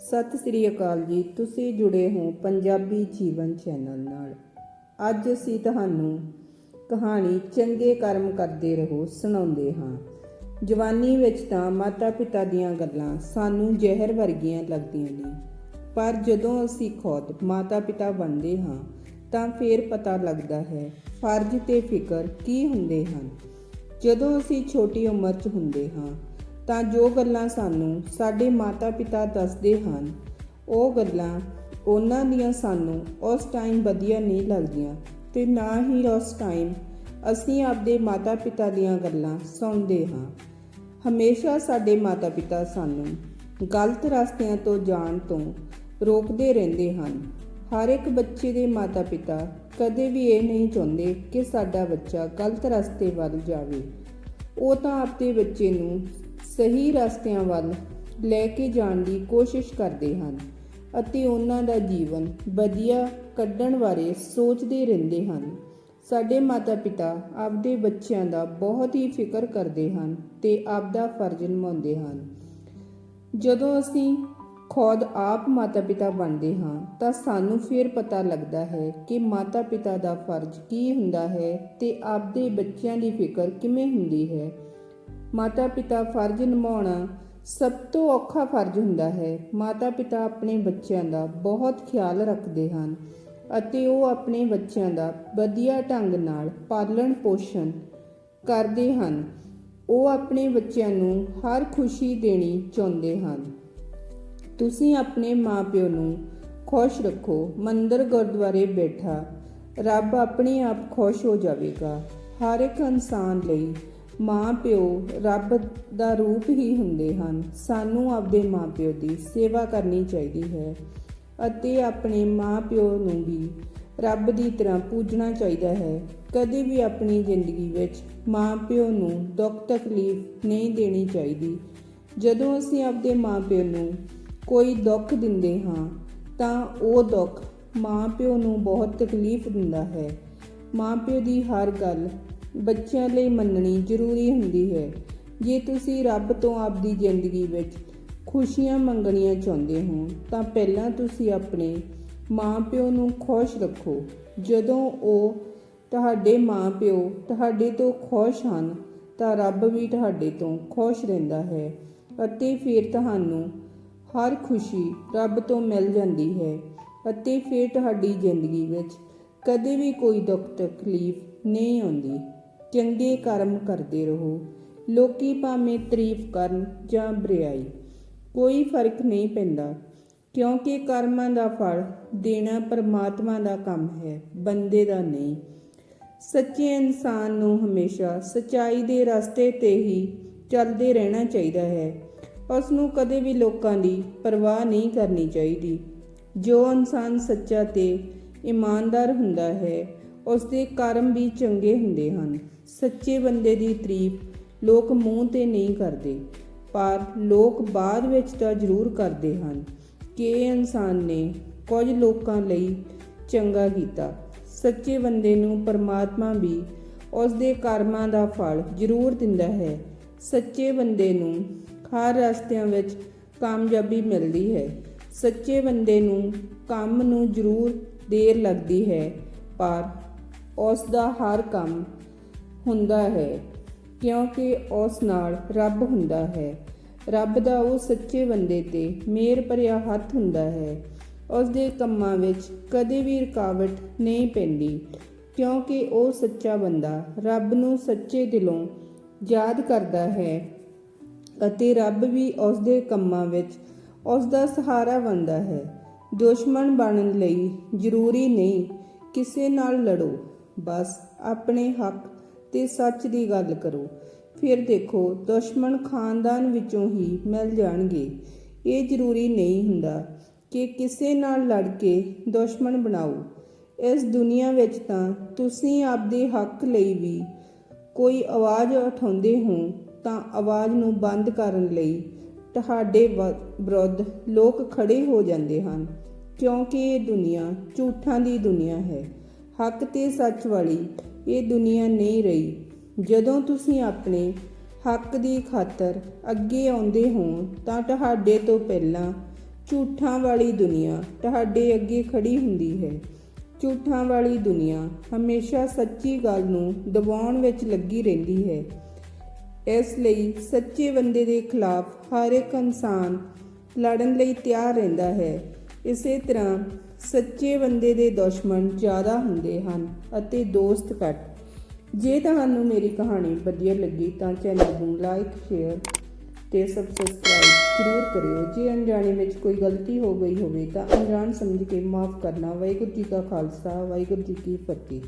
ਸਤਿ ਸ੍ਰੀ ਅਕਾਲ ਜੀ, ਤੁਸੀਂ ਜੁੜੇ ਹੋ ਪੰਜਾਬੀ ਜੀਵਨ ਚੈਨਲ ਨਾਲ। ਅੱਜ ਅਸੀਂ ਤੁਹਾਨੂੰ ਕਹਾਣੀ ਚੰਗੇ ਕਰਮ ਕਰਦੇ ਰਹੋ ਸੁਣਾਉਂਦੇ ਹਾਂ। ਜਵਾਨੀ ਵਿੱਚ ਤਾਂ ਮਾਤਾ-ਪਿਤਾ ਦੀਆਂ ਗੱਲਾਂ ਸਾਨੂੰ ਜ਼ਹਿਰ ਵਰਗੀਆਂ ਲੱਗਦੀਆਂ ਨੇ। ਪਰ ਜਦੋਂ ਅਸੀਂ ਖੁਦ ਮਾਤਾ-ਪਿਤਾ ਬਣਦੇ ਹਾਂ, ਤਾਂ ਫੇਰ ਪਤਾ ਲੱਗਦਾ ਹੈ, ਫਰਜ਼ ਤੇ ਫਿਕਰ ਕੀ ਹੁੰਦੇ ਹਨ। ਜਦੋਂ ਅਸੀਂ ਛੋਟੀ ਉਮਰ 'ਚ ਹੁੰਦੇ ਹਾਂ ਤਾਂ ਜੋ ਗੱਲਾਂ ਸਾਨੂੰ ਸਾਡੇ ਮਾਤਾ-ਪਿਤਾ ਦੱਸਦੇ ਹਨ, ਉਹ ਗੱਲਾਂ ਉਹਨਾਂ ਦੀਆਂ ਸਾਨੂੰ ਉਸ ਟਾਈਮ ਵਧੀਆ ਨਹੀਂ ਲੱਗਦੀਆਂ ਤੇ ਨਾ ਹੀ ਉਸ ਟਾਈਮ ਅਸੀਂ ਆਪਦੇ ਮਾਤਾ-ਪਿਤਾ ਦੀਆਂ ਗੱਲਾਂ ਸੁਣਦੇ ਹਾਂ। ਹਮੇਸ਼ਾ ਸਾਡੇ ਮਾਤਾ-ਪਿਤਾ ਸਾਨੂੰ ਗਲਤ ਰਸਤਿਆਂ ਤੋਂ ਜਾਣ ਤੋਂ ਰੋਕਦੇ ਰਹਿੰਦੇ ਹਨ। ਹਰ ਇੱਕ ਬੱਚੇ ਦੇ ਮਾਤਾ-ਪਿਤਾ ਕਦੇ ਵੀ ਇਹ ਨਹੀਂ ਚਾਹੁੰਦੇ ਕਿ ਸਾਡਾ ਬੱਚਾ ਗਲਤ ਰਸਤੇ ਵੱਲ ਜਾਵੇ। ਉਹ ਤਾਂ ਆਪਣੇ ਬੱਚੇ ਨੂੰ ਸਹੀ ਰਸਤਿਆਂ ਵੱਲ ਲੈ ਕੇ ਜਾਣ ਦੀ ਕੋਸ਼ਿਸ਼ ਕਰਦੇ ਹਨ ਅਤੇ ਉਹਨਾਂ ਦਾ ਜੀਵਨ ਵਧੀਆ ਕੱਢਣ ਬਾਰੇ ਸੋਚਦੇ ਰਹਿੰਦੇ ਹਨ। ਸਾਡੇ ਮਾਤਾ-ਪਿਤਾ ਆਪਦੇ ਬੱਚਿਆਂ ਦਾ ਬਹੁਤ ਹੀ ਫਿਕਰ ਕਰਦੇ ਹਨ ਤੇ ਆਪਦਾ ਫਰਜ਼ ਨਿਭਾਉਂਦੇ ਹਨ। ਜਦੋਂ ਅਸੀਂ ਖੁਦ ਆਪ ਮਾਤਾ-ਪਿਤਾ ਬਣਦੇ ਹਾਂ ਤਾਂ ਸਾਨੂੰ ਫਿਰ ਪਤਾ ਲੱਗਦਾ ਹੈ ਕਿ ਮਾਤਾ-ਪਿਤਾ ਦਾ ਫਰਜ਼ ਕੀ ਹੁੰਦਾ ਹੈ ਤੇ ਆਪਦੇ ਬੱਚਿਆਂ ਦੀ ਫਿਕਰ ਕਿਵੇਂ ਹੁੰਦੀ ਹੈ। ਮਾਤਾ-ਪਿਤਾ ਫਰਜ਼ ਨਿਭਾਉਣਾ ਸਭ ਤੋਂ ਔਖਾ ਫਰਜ਼ ਹੁੰਦਾ ਹੈ। ਮਾਤਾ-ਪਿਤਾ ਆਪਣੇ ਬੱਚਿਆਂ ਦਾ ਬਹੁਤ ਖਿਆਲ ਰੱਖਦੇ ਹਨ ਅਤੇ ਉਹ ਆਪਣੇ ਬੱਚਿਆਂ ਦਾ ਵਧੀਆ ਢੰਗ ਨਾਲ ਪਾਲਣ ਪੋਸ਼ਣ ਕਰਦੇ ਹਨ। ਉਹ ਆਪਣੇ ਬੱਚਿਆਂ ਨੂੰ ਹਰ ਖੁਸ਼ੀ ਦੇਣੀ ਚਾਹੁੰਦੇ ਹਨ। ਤੁਸੀਂ ਆਪਣੇ ਮਾਪਿਓ ਨੂੰ ਖੁਸ਼ ਰੱਖੋ, ਮੰਦਰ ਗੁਰਦੁਆਰੇ ਬੈਠਾ, ਰੱਬ ਆਪਣੇ ਆਪ ਖੁਸ਼ ਹੋ ਜਾਵੇਗਾ। ਹਰ ਇੱਕ ਇਨਸਾਨ ਲਈ ਮਾਂ ਪਿਓ ਰੱਬ ਦਾ ਰੂਪ ਹੀ ਹੁੰਦੇ ਹਨ। ਸਾਨੂੰ ਆਪਦੇ ਮਾਂ ਪਿਓ ਦੀ ਸੇਵਾ ਕਰਨੀ ਚਾਹੀਦੀ ਹੈ ਅਤੇ ਆਪਣੇ ਮਾਂ ਪਿਓ ਨੂੰ ਵੀ ਰੱਬ ਦੀ ਤਰ੍ਹਾਂ ਪੂਜਣਾ ਚਾਹੀਦਾ ਹੈ। ਕਦੇ ਵੀ ਆਪਣੀ ਜ਼ਿੰਦਗੀ ਵਿੱਚ ਮਾਂ ਪਿਓ ਨੂੰ ਦੁੱਖ ਤਕਲੀਫ ਨਹੀਂ ਦੇਣੀ ਚਾਹੀਦੀ। ਜਦੋਂ ਅਸੀਂ ਆਪਦੇ ਮਾਂ ਪਿਓ ਨੂੰ ਕੋਈ ਦੁੱਖ ਦਿੰਦੇ ਹਾਂ, ਤਾਂ ਉਹ ਦੁੱਖ ਮਾਂ ਪਿਓ ਨੂੰ ਬਹੁਤ ਤਕਲੀਫ ਦਿੰਦਾ ਹੈ। ਮਾਂ ਪਿਓ ਦੀ ਹਰ ਗੱਲ ਬੱਚਿਆਂ ਲਈ ਮੰਨਣੀ ਜ਼ਰੂਰੀ ਹੁੰਦੀ ਹੈ। ਜੇ ਤੁਸੀਂ ਰੱਬ ਤੋਂ ਆਪਦੀ ਜ਼ਿੰਦਗੀ ਵਿੱਚ ਖੁਸ਼ੀਆਂ ਮੰਗਣੀਆਂ ਚਾਹੁੰਦੇ ਹੋ, ਤਾਂ ਪਹਿਲਾਂ ਤੁਸੀਂ ਆਪਣੇ ਮਾਂ-ਪਿਓ ਨੂੰ ਖੁਸ਼ ਰੱਖੋ। ਜਦੋਂ ਉਹ ਤੁਹਾਡੇ ਮਾਂ-ਪਿਓ ਤੁਹਾਡੇ ਤੋਂ ਖੁਸ਼ ਹਨ, ਤਾਂ ਰੱਬ ਵੀ ਤੁਹਾਡੇ ਤੋਂ ਖੁਸ਼ ਰਹਿੰਦਾ ਹੈ ਅਤੇ ਫਿਰ ਤੁਹਾਨੂੰ ਹਰ ਖੁਸ਼ੀ ਰੱਬ ਤੋਂ ਮਿਲ ਜਾਂਦੀ ਹੈ ਅਤੇ ਫਿਰ ਤੁਹਾਡੀ ਜ਼ਿੰਦਗੀ ਵਿੱਚ ਕਦੇ ਵੀ ਕੋਈ ਦੁੱਖ ਤਕਲੀਫ ਨਹੀਂ ਆਉਂਦੀ। ਚੰਗੇ ਕਰਮ ਕਰਦੇ ਰਹੋ। ਲੋਕੀ ਭਾਵੇਂ ਤਾਰੀਫ ਕਰਨ ਜਾਂ ਬਰਿਆਈ, ਕੋਈ ਫ਼ਰਕ ਨਹੀਂ ਪੈਂਦਾ, ਕਿਉਂਕਿ ਕਰਮਾਂ ਦਾ ਫਲ ਦੇਣਾ ਪਰਮਾਤਮਾ ਦਾ ਕੰਮ ਹੈ, ਬੰਦੇ ਦਾ ਨਹੀਂ। ਸੱਚੇ ਇਨਸਾਨ ਨੂੰ ਹਮੇਸ਼ਾ ਸਚਾਈ ਦੇ ਰਸਤੇ ਤੇ ਹੀ ਚੱਲਦੇ ਰਹਿਣਾ ਚਾਹੀਦਾ ਹੈ। ਉਸ ਨੂੰ ਕਦੇ ਵੀ ਲੋਕਾਂ ਦੀ ਪਰਵਾਹ ਨਹੀਂ ਕਰਨੀ ਚਾਹੀਦੀ। ਜੋ ਇਨਸਾਨ ਸੱਚਾ ਤੇ ਇਮਾਨਦਾਰ ਹੁੰਦਾ ਹੈ ਉਸ ਦੇ ਕਰਮ ਵੀ ਚੰਗੇ ਹੁੰਦੇ ਹਨ। ਸੱਚੇ ਬੰਦੇ ਦੀ ਤਾਰੀਫ ਲੋਕ ਮੂੰਹ ਤੇ ਨਹੀਂ ਕਰਦੇ, ਪਰ ਲੋਕ ਬਾਅਦ ਵਿੱਚ ਤਾਂ ਜ਼ਰੂਰ ਕਰਦੇ ਹਨ ਕਿ ਇਨਸਾਨ ਨੇ ਕੁਝ ਲੋਕਾਂ ਲਈ ਚੰਗਾ ਕੀਤਾ। ਸੱਚੇ ਬੰਦੇ ਨੂੰ ਪਰਮਾਤਮਾ ਵੀ ਉਸ ਦੇ ਕਰਮਾਂ ਦਾ ਫਲ ਜ਼ਰੂਰ ਦਿੰਦਾ ਹੈ। ਸੱਚੇ ਬੰਦੇ ਨੂੰ ਹਰ ਰਸਤਿਆਂ ਵਿੱਚ ਕਾਮਯਾਬੀ ਮਿਲਦੀ ਹੈ। ਸੱਚੇ ਬੰਦੇ ਨੂੰ ਕੰਮ ਨੂੰ ਜ਼ਰੂਰ ਦੇਰ ਲੱਗਦੀ ਹੈ, ਪਰ ਉਸ ਦਾ ਹਰ ਕੰਮ ਹੁੰਦਾ ਹੈ, ਕਿਉਂਕਿ ਉਸ ਨਾਲ ਰੱਬ ਹੁੰਦਾ ਹੈ। ਰੱਬ ਦਾ ਉਹ ਸੱਚੇ ਬੰਦੇ ਤੇ ਮੇਰ ਭਰਿਆ ਹੱਥ ਹੁੰਦਾ ਹੈ। ਉਸ ਦੇ ਕੰਮਾਂ ਵਿੱਚ ਕਦੇ ਵੀ ਰੁਕਾਵਟ ਨਹੀਂ ਪੈਂਦੀ, ਕਿਉਂਕਿ ਉਹ ਸੱਚਾ ਬੰਦਾ ਰੱਬ ਨੂੰ ਸੱਚੇ ਦਿਲੋਂ ਯਾਦ ਕਰਦਾ ਹੈ ਅਤੇ ਰੱਬ ਵੀ ਉਸ ਦੇ ਕੰਮਾਂ ਵਿੱਚ ਉਸ ਦਾ ਸਹਾਰਾ ਬਣਦਾ ਹੈ। ਦੁਸ਼ਮਣ ਬਣਨ ਲਈ ਜ਼ਰੂਰੀ ਨਹੀਂ, ਕਿਸੇ ਨਾਲ ਲੜੋ, ਬਸ ਆਪਣੇ ਹੱਕ ਤੇ ਸੱਚ ਦੀ ਗੱਲ ਕਰੋ। ਫਿਰ ਦੇਖੋ, ਦੁਸ਼ਮਣ ਖਾਨਦਾਨ ਵਿੱਚੋਂ ਹੀ ਮਿਲ ਜਾਣਗੇ। ਇਹ ਜ਼ਰੂਰੀ ਨਹੀਂ ਹੁੰਦਾ ਕਿ ਕਿਸੇ ਨਾਲ ਲੜ ਕੇ ਦੁਸ਼ਮਣ ਬਣਾਓ। ਇਸ ਦੁਨੀਆ ਵਿੱਚ ਤਾਂ ਤੁਸੀਂ ਆਪਦੇ ਹੱਕ ਲਈ ਵੀ ਕੋਈ ਆਵਾਜ਼ ਉਠਾਉਂਦੇ ਹੋ, ਤਾਂ ਆਵਾਜ਼ ਨੂੰ ਬੰਦ ਕਰਨ ਲਈ ਤੁਹਾਡੇ ਵਿਰੁੱਧ ਲੋਕ ਖੜੇ ਹੋ ਜਾਂਦੇ ਹਨ, ਕਿਉਂਕਿ ਇਹ ਦੁਨੀਆ ਝੂਠਾਂ ਦੀ ਦੁਨੀਆ ਹੈ। ਹੱਕ ਤੇ ਸੱਚ ਵਾਲੀ ਇਹ ਦੁਨੀਆ ਨਹੀਂ ਰਹੀ। ਜਦੋਂ ਤੁਸੀਂ ਆਪਣੇ ਹੱਕ ਦੀ ਖਾਤਰ ਅੱਗੇ ਆਉਂਦੇ ਹੋ, ਤਾਂ ਤੁਹਾਡੇ ਤੋਂ ਪਹਿਲਾਂ ਝੂਠਾਂ ਵਾਲੀ ਦੁਨੀਆ ਤੁਹਾਡੇ ਅੱਗੇ ਖੜੀ ਹੁੰਦੀ ਹੈ। ਝੂਠਾਂ ਵਾਲੀ ਦੁਨੀਆ ਹਮੇਸ਼ਾ ਸੱਚੀ ਗੱਲ ਨੂੰ ਦਬਾਉਣ ਵਿੱਚ ਲੱਗੀ ਰਹਿੰਦੀ ਹੈ। ਇਸ ਲਈ ਸੱਚੇ ਬੰਦੇ ਦੇ ਖਿਲਾਫ ਹਰ ਇੱਕ ਇਨਸਾਨ ਲੜਨ ਲਈ ਤਿਆਰ ਰਹਿੰਦਾ ਹੈ। ਇਸੇ ਤਰ੍ਹਾਂ ਸੱਚੇ ਬੰਦੇ ਦੇ ਦੁਸ਼ਮਣ ਜ਼ਿਆਦਾ ਹੁੰਦੇ ਹਨ ਅਤੇ ਦੋਸਤ ਘੱਟ। ਜੇ ਤੁਹਾਨੂੰ ਮੇਰੀ ਕਹਾਣੀ ਵਧੀਆ ਲੱਗੀ ਤਾਂ ਚੈਨਲ ਨੂੰ ਲਾਈਕ ਸ਼ੇਅਰ ਤੇ ਸਬਸਕ੍ਰਾਈਬ ਜ਼ਰੂਰ ਕਰਿਓ। ਜੇ ਅਣਜਾਣੇ ਵਿੱਚ ਕੋਈ ਗਲਤੀ ਹੋ ਗਈ ਹੋਵੇ ਤਾਂ ਅਣਜਾਣ ਸਮਝ ਕੇ ਮਾਫ ਕਰਨਾ। ਵਾਹਿਗੁਰੂ ਜੀ ਕਾ ਖਾਲਸਾ, ਵਾਹਿਗੁਰੂ ਜੀ ਕੀ ਫਤਿਹ।